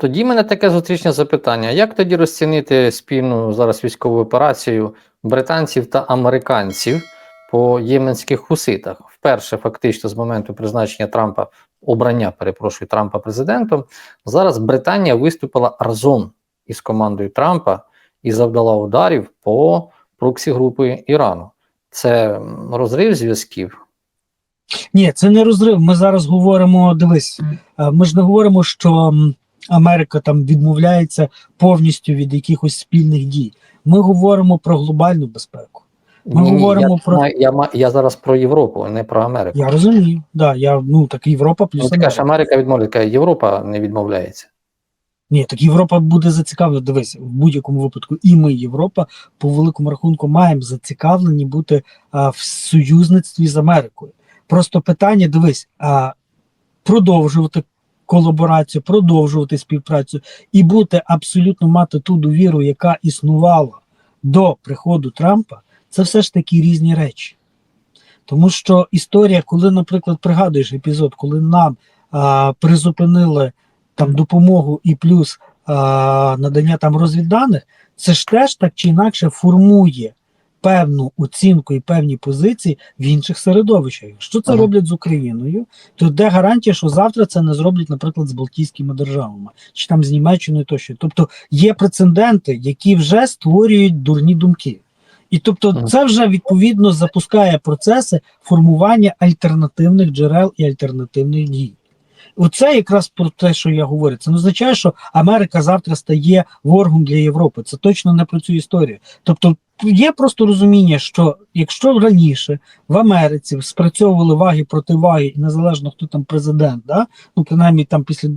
Тоді в мене таке зустрічне запитання: як тоді розцінити спільну зараз військову операцію британців та американців по єменських хуситах? Вперше, фактично, з моменту призначення Трампа, обрання, перепрошую, Трампа президентом, зараз Британія виступила разом із командою Трампа і завдала ударів по проксі групи Ірану. Це розрив зв'язків. Ні, це не розрив. Ми зараз говоримо. Дивись, е, ми ж не говоримо, що Америка там відмовляється повністю від якихось спільних дій. Ми говоримо про глобальну безпеку. Ми Ні, говоримо я, про- я, я зараз про Європу, а не про Америку. Я розумію. Да, я ну так Європа плюс Ну, кажеш, Америка. Америка відмовляється, Європа не відмовляється. Ні, так Європа буде зацікавлена. Дивись, в будь-якому випадку, і ми, Європа, по великому рахунку, маємо зацікавлені бути а, в союзництві з Америкою. Просто питання: дивись, а продовжувати колаборацію, продовжувати співпрацю і бути абсолютно мати ту довіру, яка існувала до приходу Трампа, це все ж таки різні речі. Тому що історія, коли, наприклад, пригадуєш епізод, коли нам а, призупинили там допомогу і плюс а, надання там розвідданих, це ж теж так чи інакше формує певну оцінку і певні позиції в інших середовищах. Якщо це Ага. роблять з Україною, то де гарантія, що завтра це не зроблять, наприклад, з Балтійськими державами чи там з Німеччиною тощо. Тобто є прецеденти, які вже створюють дурні думки. І тобто, це вже відповідно запускає процеси формування альтернативних джерел і альтернативних дій. Оце якраз про те, що я говорю. Це не означає, що Америка завтра стає ворогом для Європи. Це точно не про цю історію. Тобто є просто розуміння, що якщо раніше в Америці спрацьовували ваги проти ваги, і незалежно хто там президент, да? ну принаймні там після.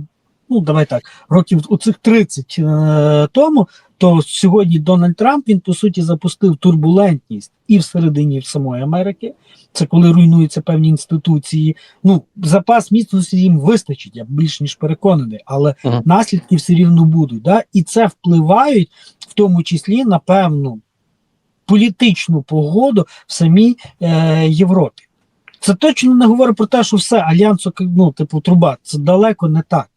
Ну, давай так, років оцих 30 е, тому, то сьогодні Дональд Трамп він по суті запустив турбулентність і всередині самої Америки. Це коли руйнуються певні інституції. Ну, запас міцності їм вистачить, я більш ніж переконаний, але Мгм. наслідки все рівно будуть. Да? І це впливають в тому числі на певну політичну погоду в самій е, Європі. Це точно не говорить про те, що все альянс, ну, типу, труба. Це далеко не так.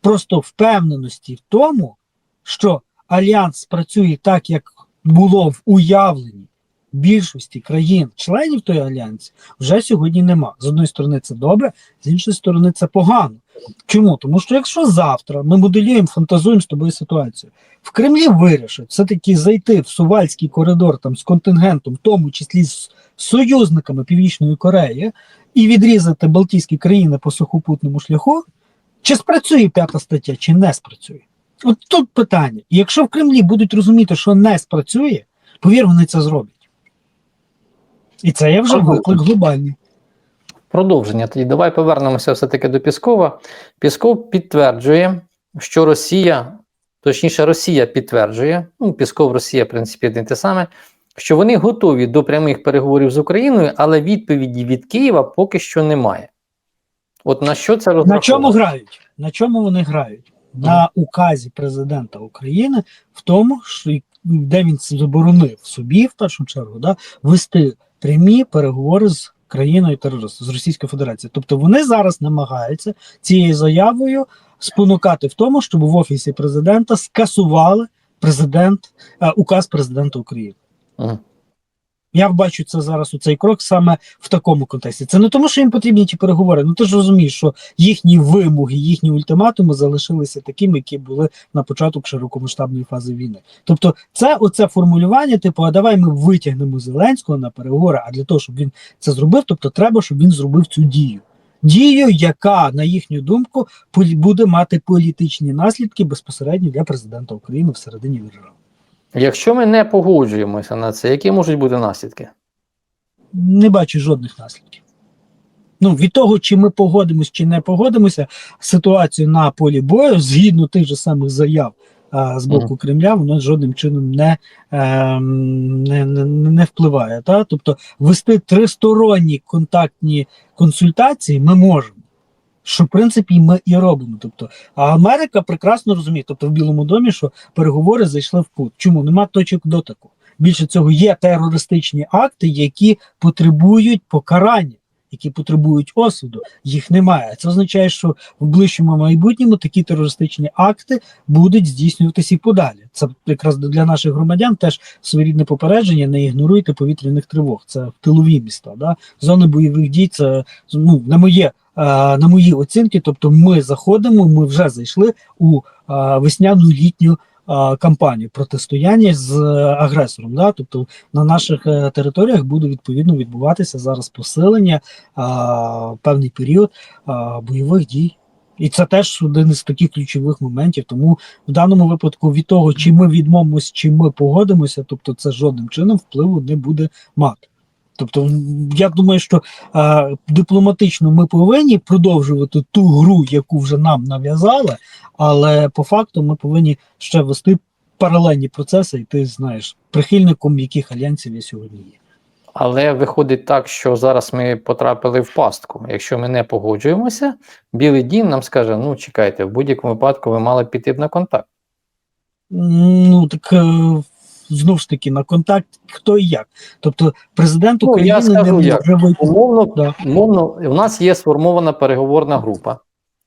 Просто впевненості в тому, що альянс працює так, як було в уявленні більшості країн-членів той альянсі, вже сьогодні нема. З одної сторони, це добре, з іншої сторони, це погано. Чому? Тому що якщо завтра ми моделюємо, фантазуємо з тобою ситуацію, в Кремлі вирішить все-таки зайти в Сувальський коридор там з контингентом, в тому числі з союзниками Північної Кореї, і відрізати Балтійські країни по сухопутному шляху, чи спрацює п'ята стаття, чи не спрацює? От тут питання. І якщо в Кремлі будуть розуміти, що не спрацює, повір, вони це зроблять. І це є вже виклик глобальний. Продовження. Тоді давай повернемося все-таки до Піскова. Пісков підтверджує, що Росія, точніше, Росія підтверджує, ну, Пісков, Росія, в принципі, одне те саме, що вони готові до прямих переговорів з Україною, але відповіді від Києва поки що немає. От на що це На чому грають? На чому вони грають? На указі президента України в тому, що де він заборонив собі в першу чергу да, вести прямі переговори з країною терористом з Російською Федерацією. Тобто вони зараз намагаються цією заявою спонукати в тому, щоб в офісі президента скасували президент е, указ президента України. Мгм. Я бачу це зараз у цей крок саме в такому контексті. Це не тому, що їм потрібні ті переговори. Ну ти ж розумієш, що їхні вимоги, їхні ультиматуми залишилися такими, які були на початок широкомасштабної фази війни. Тобто, це оце формулювання, типу, а давай ми витягнемо Зеленського на переговори. А для того, щоб він це зробив, тобто треба, щоб він зробив цю дію. Дію, яка, на їхню думку, буде мати політичні наслідки безпосередньо для президента України всередині держави. Якщо ми не погоджуємося на це, які можуть бути наслідки? не бачу жодних наслідків. Ну, від того, чи ми погодимось, чи не погодимося, ситуацію на полі бою, згідно тих же самих заяв а, з боку Мгм. Кремля, воно жодним чином не, ем, не, не, не впливає. Та? Тобто вести тристоронні контактні консультації ми можемо. Що в принципі ми і робимо. Тобто, а Америка прекрасно розуміє, тобто в Білому домі, що переговори зайшли в пут. Чому нема точок дотику? Більше цього є терористичні акти, які потребують покарання, які потребують осуду. Їх немає. Це означає, що в ближчому майбутньому такі терористичні акти будуть здійснюватися і подалі. Це якраз для наших громадян теж своєрідне попередження. Не ігноруйте повітряних тривог. Це тилові міста. Да? Зони бойових дій. Це ну на моє. Е, На мої оцінки, тобто ми заходимо, ми вже зайшли у е, весняну літню е, кампанію протистояння з агресором. Да? Тобто на наших територіях буде відповідно відбуватися зараз посилення певний період бойових дій. І це теж один із таких ключових моментів. Тому в даному випадку від того, чи ми відмовимося, чи ми погодимося, тобто це жодним чином впливу не буде мати. Тобто, я думаю, що а, дипломатично ми повинні продовжувати ту гру, яку вже нам нав'язали, але по факту ми повинні ще вести паралельні процеси, і ти знаєш, прихильником яких альянсів я сьогодні є. Але виходить так, що зараз ми потрапили в пастку. Якщо ми не погоджуємося, Білий дім нам скаже: ну чекайте, в будь-якому випадку ви мали піти б на контакт. Ну так е, знову ж таки на контакт хто і як. Тобто президент Ну, я України скажу не може вийти. Умовно, Да. умовно, у нас є сформована переговорна група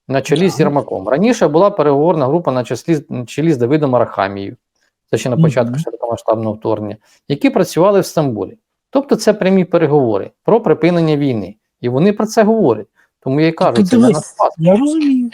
на чолі з Єрмаком. Раніше була переговорна група на числі, на чолі з Давидом Арахамією, це ще на початку Мгм. широкомасштабного вторгнення, які працювали в Стамбулі. Тобто це прямі переговори про припинення війни. І вони про це говорять. Тому я й кажу, це для нас. Я розумію.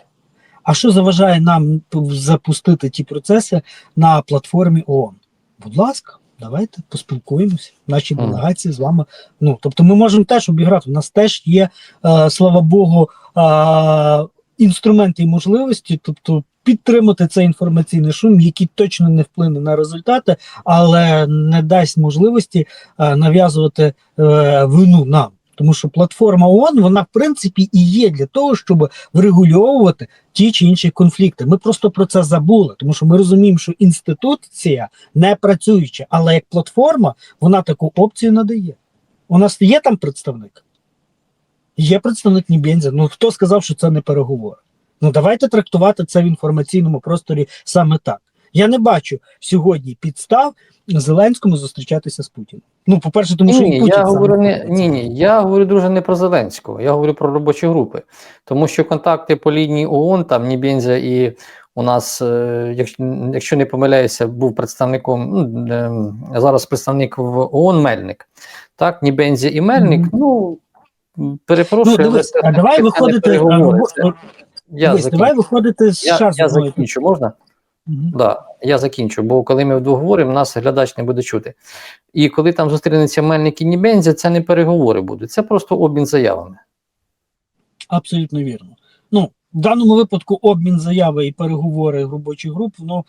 А що заважає нам запустити ті процеси на платформі ООН? Будь ласка, давайте поспілкуємося. Наші делегації з вами. Ну тобто, ми можемо теж обіграти. У нас теж є, е, слава Богу, е, інструменти і можливості, тобто. Підтримати цей інформаційний шум, який точно не вплине на результати, але не дасть можливості е, нав'язувати е, вину нам. Тому що платформа ООН, вона в принципі і є для того, щоб врегульовувати ті чи інші конфлікти. Ми просто про це забули, тому що ми розуміємо, що інституція не працююча, але як платформа вона таку опцію надає. У нас є там представник? Є представник Нібензя. Ну хто сказав, що це не переговори? Ну давайте трактувати це в інформаційному просторі саме так. Я не бачу сьогодні підстав Зеленському зустрічатися з Путіним. Ну, по-перше, тому що Ні, і Путін я говорю не ні, ні. Я говорю друже не про Зеленського, я говорю про робочі групи. Тому що контакти по лінії ООН, там Нібензя і у нас, е, якщо, не помиляюся, був представником ну, е, зараз представник в ООН Мельник. Так, Нібензя і Мельник. Мгм. Ну Ну, перепрошую, але дивись, це- а давай виходити. це- робо- Я дивись, давай виходити з Я, ще я закінчу, можна? Мгм. Да, я закінчу, бо коли ми вдвох говоримо, нас глядач не буде чути. І коли там зустрінеться Мельник і Нібензя, це не переговори будуть, це просто обмін заявами. Абсолютно вірно. Ну, в даному випадку обмін заяви і переговори робочих груп, воно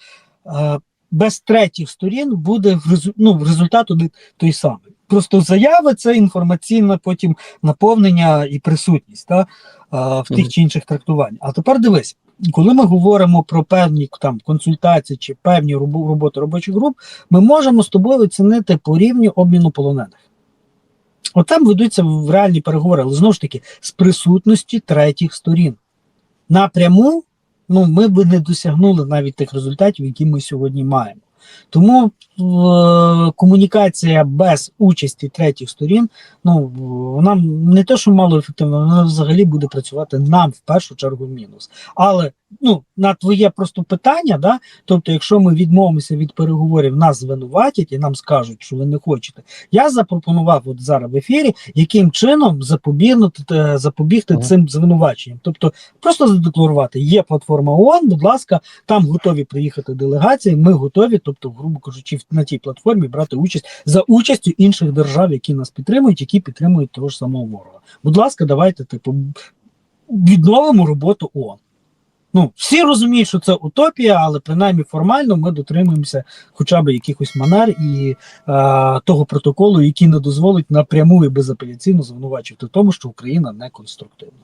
е, без третіх сторін буде в резу- ну, результат один той самий. Просто заяви це інформаційне потім наповнення і присутність та, в тих чи інших трактувань. А тепер дивись, коли ми говоримо про певні там консультації чи певні роботи робочих груп, ми можемо з тобою оцінити по рівню обміну полонених. От там ведуться в реальні переговори, але знову ж таки з присутності третіх сторін. Напряму ну, ми би не досягнули навіть тих результатів, які ми сьогодні маємо. Тому е, комунікація без участі третіх сторін, ну вона не те, що мало ефективна, вона взагалі буде працювати нам в першу чергу мінус. Але ну, на твоє просто питання, да, тобто, якщо ми відмовимося від переговорів, нас звинуватять і нам скажуть, що ви не хочете. Я запропонував от зараз в ефірі, яким чином запобігнути е, запобігти Мгм. цим звинуваченням. Тобто, просто задекларувати, є платформа ООН, будь ласка, там готові приїхати делегації. Ми готові, тобто, грубо кажучи, на тій платформі брати участь за участю інших держав, які нас підтримують, які підтримують того ж самого ворога. Будь ласка, давайте типу відновимо роботу ООН. Ну, всі розуміють, що це утопія, але принаймні формально ми дотримуємося хоча б якихось манер і е, того протоколу, який не дозволить напряму і безапеляційно звинувачувати тому, що Україна не конструктивна.